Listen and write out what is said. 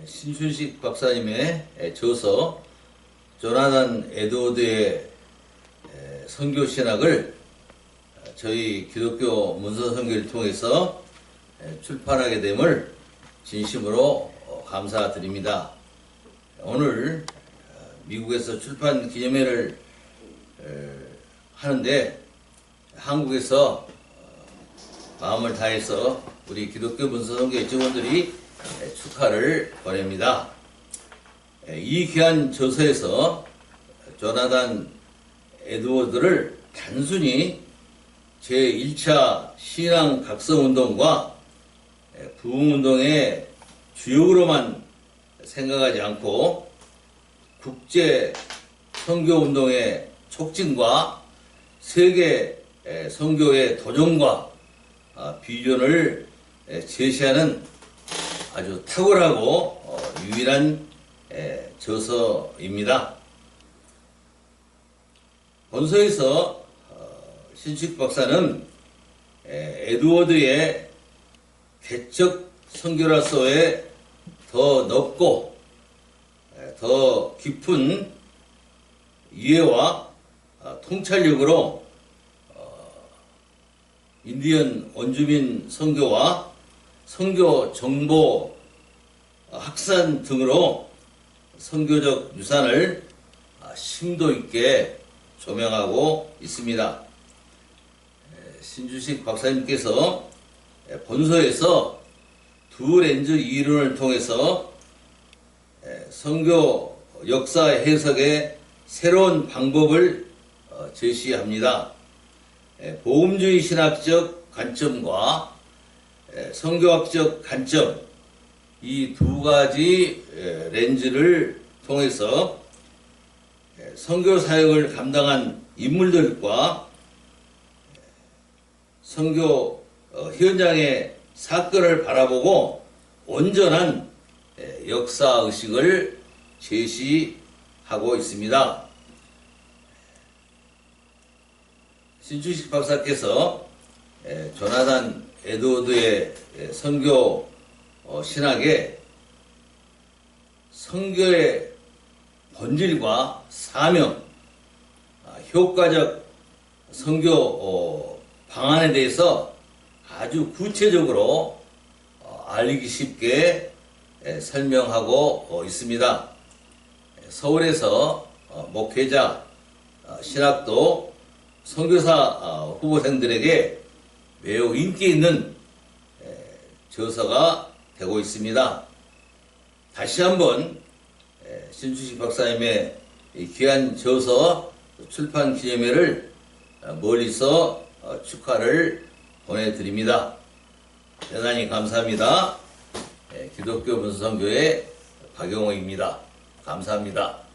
예, 신춘식 박사님의 예, 저서 조나단 에드워드의 예, 선교 신학을 저희 기독교 문서 선교를 통해서 예, 출판하게 됨을 진심으로 어, 감사드립니다. 오늘 어, 미국에서 출판 기념회를 에, 하는데 한국에서 어, 마음을 다해서 우리 기독교 문서 선교 직원들이 에, 축하를 보냅니다. 에, 이 귀한 저서에서 조나단 에드워드를 단순히 제1차 신앙 각성운동과 에, 부흥운동의 주역으로만 생각하지 않고 국제 선교운동의 촉진과 세계 에, 선교의 도전과 아, 비전을 에, 제시하는 아주 탁월하고 어, 유일한 에, 저서입니다. 본서에서 어, 신식 박사는 에, 에드워드의 개척 선교라서의 더 넓고 에, 더 깊은 이해와 아, 통찰력으로 어, 인디언 원주민 선교와 선교 정보 확산 등으로 선교적 유산을 아, 심도 있게 조명하고 있습니다. 에, 신주식 박사님께서 에, 본서에서 두 렌즈 이론을 통해서 에, 선교 역사 해석의 새로운 방법을 어, 제시합니다. 에, 보험주의 신학적 관점과 에, 성교학적 관점 이 두 가지 에, 렌즈를 통해서 에, 선교 사역을 감당한 인물들과 에, 선교 어, 현장의 사건을 바라보고 온전한 에, 역사 의식을 제시하고 있습니다. 신주식 박사께서 에, 조나단 에드워드의 에, 선교 어, 신학에 선교의 본질과 사명, 아, 효과적 선교 어, 방안에 대해서 아주 구체적으로 어, 알리기 쉽게 에, 설명하고 어, 있습니다. 서울에서 어, 목회자 어, 신학도 선교사 어, 후보생들에게 매우 인기 있는 에, 저서가 되고 있습니다. 다시 한번 에, 신주식 박사님의 이 귀한 저서 출판 기념회를 어, 멀리서 어, 축하를 보내드립니다. 대단히 감사합니다. 에, 기독교 문서선교의 박영호입니다. 감사합니다.